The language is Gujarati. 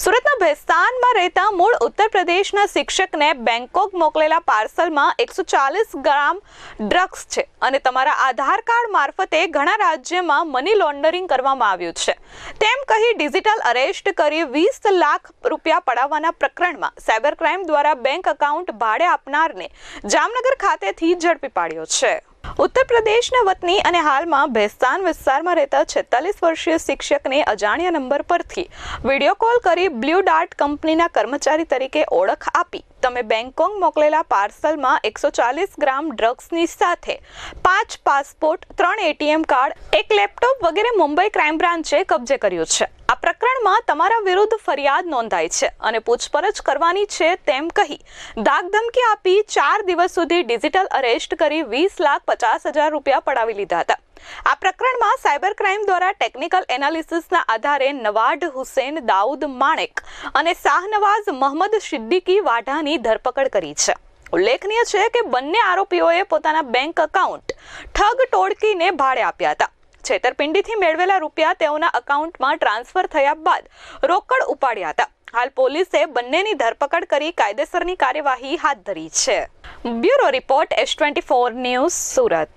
સુરતના ભેસ્તાનમાં રહેતા મૂળ ઉત્તર પ્રદેશના શિક્ષકને બેંકોક મોકલેલા પાર્સલમાં એકસો ચાલીસ ગ્રામ ડ્રગ્સ છે અને તમારા આધાર કાર્ડ મારફતે ઘણા રાજ્યમાં મની લોન્ડરિંગ કરવામાં આવ્યું છે. તેમ કહી ડિજિટલ અરેસ્ટ કરી વીસ લાખ રૂપિયા પડાવવાના પ્રકરણમાં સાયબર ક્રાઇમ દ્વારા બેંક એકાઉન્ટ ભાડે આપનારને જામનગર ખાતેથી ઝડપી પાડ્યો છે. ઉત્તર પ્રદેશના વતની અને હાલમાં ભેસ્તાન વિસ્તારમાં રહેતા છેતાલીસ વર્ષીય શિક્ષકને અજાણ્યા નંબર પરથી વીડિયો કોલ કરી બ્લુ ડાર્ટ કંપનીના કર્મચારી તરીકે ઓળખ આપી. તમે બેંગકોંગ મોકલેલા પાર્સલમાં એકસો ચાલીસ ગ્રામ ડ્રગ્સની સાથે પાંચ પાસપોર્ટ, ત્રણ એટીએમ કાર્ડ, એક લેપટોપ વગેરે મુંબઈ ક્રાઇમ બ્રાન્ચે કબજે કર્યું છે. આ પ્રકરણમાં તમારા વિરુદ્ધ ફરિયાદ નોંધાઈ છે અને પૂછપરછ કરવાની છે તેમ કહી દાગધમકી આપી ચાર દિવસ સુધી ડિજિટલ અરેસ્ટ કરી વીસ લાખ પચાસ હજાર રૂપિયા પડાવી લીધા હતા. આ પ્રકરણમાં સાયબર ક્રાઇમ દ્વારા ટેકનિકલ એનાલિસિસના આધારે નવાડ હુસેન દાઉદ માણેક અને શાહનવાઝ મહમદ સિદ્દીકી વાઢાની ધરપકડ કરી છે. ઉલ્લેખનીય છે કે બંને આરોપીઓએ પોતાના બેંક એકાઉન્ટ ઠગ ટોળકીને ભાડે આપ્યા હતા. છેતરપિંડીથી મેળવેલા રૂપિયા તેઓના એકાઉન્ટમાં ટ્રાન્સફર થયા બાદ રોકડ ઉપાડ્યા હતા. હાલ પોલીસે બંનેની ધરપકડ કરી કાયદેસરની કાર્યવાહી હાથ ધરી છે. Bureau report S twenty four news Surat.